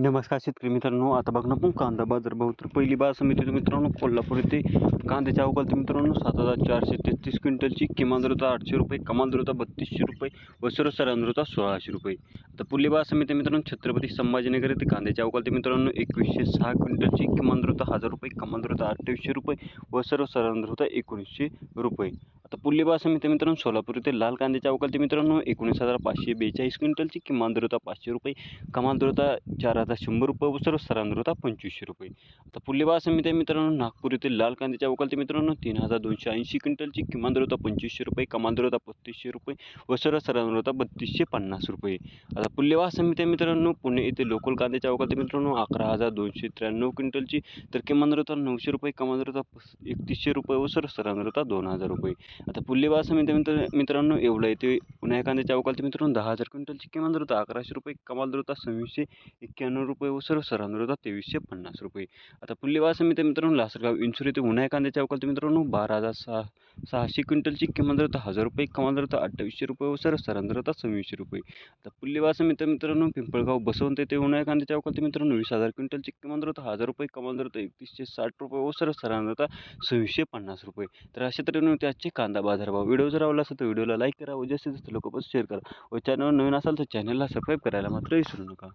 नमस्कार शेतकरी मित्रांनो आता बघ ना पण कांदा बाजार भाव. तर पहिली बाजार समिती मित्रांनो कोल्हापूर येथे कांद्याच्या अवकाल मित्रांनो सात हजार चारशे तेहतीस क्विंटलची किमान दर आठशे रुपये कमाल दर बत्तीसशे रुपये व सर्वसाधारण दर सोळाशे रुपये. आता पुढली बाजार समिती मित्रांनो छत्रपती संभाजीनगर येथे कांद्याच्या अवकाल ते मित्रांनो एकवीसशे सहा क्विंटलची किमान दर हजार रुपये कमाल दर अठ्ठावीसशे रुपये व सर्वसाधारण दर एकोणीसशे रुपये. आता पुढली बाजार समिती मित्रांनो सोलापूर येथे लाल कांद्याच्या अवकाल मित्रांनो एकोणीस हजार पाचशे बेचाळीस क्विंटलची किमान दर पाचशे रुपये कमाल दर चार हजार शंभर रुपये व सर्वसाधारण दर पंचवीसशे रुपये. आता पुढली बाजार समिती मित्रांनो नागपूर येथील लाल कांद्याच्या अवकाल मित्रांनो तीन हजार दोनशे ऐंशी क्विंटलची किमान दर पंचवीसशे रुपये कमाल दर पस्तीसशे रुपये व सर्वसाधारण दर बत्तीसशे पन्नास रुपये. आता पुढली बाजार समिती मित्रांनो पुणे येथे लोकल कांद्याच्या अवकालते मित्रांनो अकरा हजार दोनशे त्र्याण्णव क्विंटलची तर किमान दर नऊशे रुपये कमाल दर एकतीसशे रुपये व सर्वसाधारण दर दोन हजार रुपये. आता पुढली बाजार मित्र मित्रांनो एवढं आहे. ते कांद्याच्या अवकाल ते मित्रांनो दहा हजार क्विंटलची किमान दर होता. अकराशे रुपये कमाल दर होता सव्वीसशे एक्क्याण्णव रुपये व सर्वसाधारण दर होता तेवीसशे पन्नास रुपये. आता पुढली मित्र समिती मित्रांनो लासलगाव इन्शुर येथे उन्हाळ्या कांद्याच्या अवकाल मित्रांनो बारा हजार सहा सहाशे क्विंटलची किमान दर होता हजार रुपये कमाल दर होता अठ्ठावीसशे रुपये व सर्वसाधारण दर होता सव्वीसशे रुपये. आता पुढली मित्र समिती मित्रांनो पिंपळगाव बसवंत येथे उन्हाळ्या कांद्याच्या अवकाल मित्रांनो वीस हजार क्विंटलची किमान दर होता हजार रुपये कमाल दर होता एकतीसशे साठ रुपये व सर्वसाधारण दर होता सव्वीसशे पन्नास रुपये. तर अशा तऱ्हेने त्याचे आजचे कांदा बाजारभाव व्हिडिओ जर आवडला असेल तर व्हिडिओला लाईक करा व जास्तीत जास्त लोक शेअर करा. व चॅनल नवीन असाल तर चॅनलला सबस्क्राईब करायला मात्र विसरू नका.